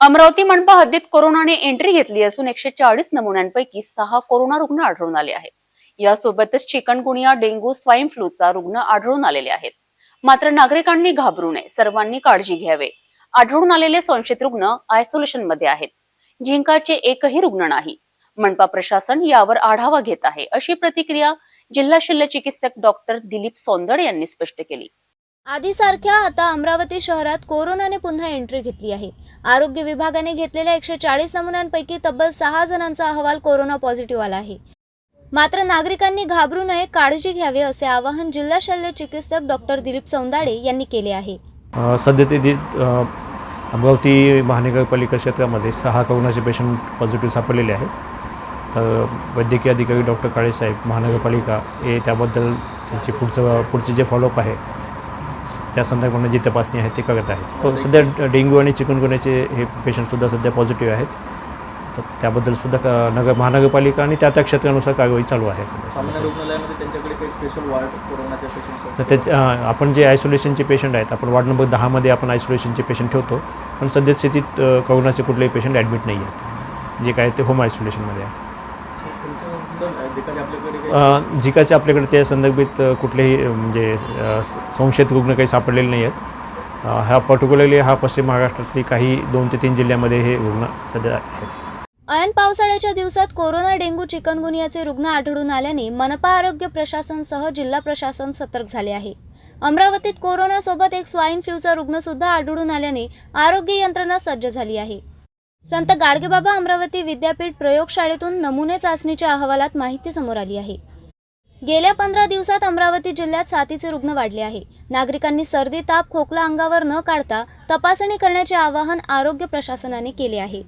अमरावती मनपा हद्दीत कोरोनाने एंट्री घेतली असून एकशे चाळीस नमुन्यांपैकी सहा कोरोना रुग्ण आढळून आले आहेत. यासोबतच चिकनगुनिया डेंग्यू स्वाईन फ्लूचा रुग्ण आढळून आलेले आहेत. मात्र नागरिकांनी घाबरू नये सर्वांनी काळजी घ्यावे. आढळून आलेले संशयित रुग्ण आयसोलेशनमध्ये आहेत. झिंकाचे एकही रुग्ण नाही. मनपा प्रशासन यावर आढावा घेत आहे अशी प्रतिक्रिया जिल्हा शल्य चिकित्सक डॉक्टर दिलीप सोंदड यांनी स्पष्ट केली. आधीसारख्या आता अमरावती शहरात कोरोनाने पुन्हा एंट्री घेतली आहे. आरोग्य विभागाने घेतलेल्या एकशे चाळीस नमुन्यांपैकी तब्बल सहा जणांचा अहवाल कोरोना पॉझिटिव्ह आला आहे. मात्र नागरिकांनी घाबरू नये काळजी घ्यावी असे आवाहन जिल्हा शल्य चिकित्सक डॉक्टर दिलीप सौंदाडे यांनी केले आहे. सध्या अमरावती महानगरपालिका क्षेत्रामध्ये सहा कोरोनाचे पेशंट पॉझिटिव्ह सापडलेले आहेत. तर वैद्यकीय अधिकारी डॉक्टर काळेसाहेब महानगरपालिका हे त्याबद्दल त्यांचे पुढचं पुढचे जे फॉलोअप आहे त्या संदर्भाने जी तपासणी आहे ते करत आहेत. हो, सध्या डेंग्यू आणि चिकनगुन्याचे हे पेशंटसुद्धा सध्या पॉझिटिव्ह आहेत. तर त्याबद्दल सुद्धा क- नगर महानगरपालिका आणि त्या त्या क्षेत्रानुसार कारवाई चालू आहे त्याच्या आपण जे आयसोलेशनचे पेशंट आहेत आपण वार्ड नंबर दहामध्ये आपण आयसोलेशनचे पेशंट ठेवतो. पण सद्यस्थितीत कोरोनाचे कुठलेही पेशंट ॲडमिट नाही आहेत जे काय ते होम आयसोलेशनमध्ये आहे सर जे काही आपल्याकडे काही अ, झिकाचे आपल्याकडे त्या संदर्भित कुठलेही म्हणजे संशयित रुग्ण काही सापडलेले नाही आहेत. हा पर्टिक्युलरली हा पश्चिम महाराष्ट्रातली काही दोन ते तीन जिल्ह्यामध्ये हे रुग्ण सध्या आहेत. ऐन पावसाळ्याच्या दिवसात कोरोना डेंग्यू चिकनगुनियाचे रुग्ण आढळून आल्याने मनपा आरोग्य प्रशासनसह जिल्हा प्रशासन सतर्क झाले आहे. अमरावतीत कोरोनासोबत एक स्वाईन फ्लूचा रुग्ण सुद्धा आढळून आल्याने आरोग्य यंत्रणा सज्ज झाली आहे. संत गाडगेबाबा अमरावती विद्यापीठ प्रयोगशाळेतून नमुने चाचणीच्या अहवालात माहिती समोर आली आहे. गेल्या पंधरा दिवसात अमरावती जिल्ह्यात साथीचे रुग्ण वाढले आहे. नागरिकांनी सर्दी ताप खोकला अंगावर न काढता तपासणी करण्याचे आवाहन आरोग्य प्रशासनाने केले आहे.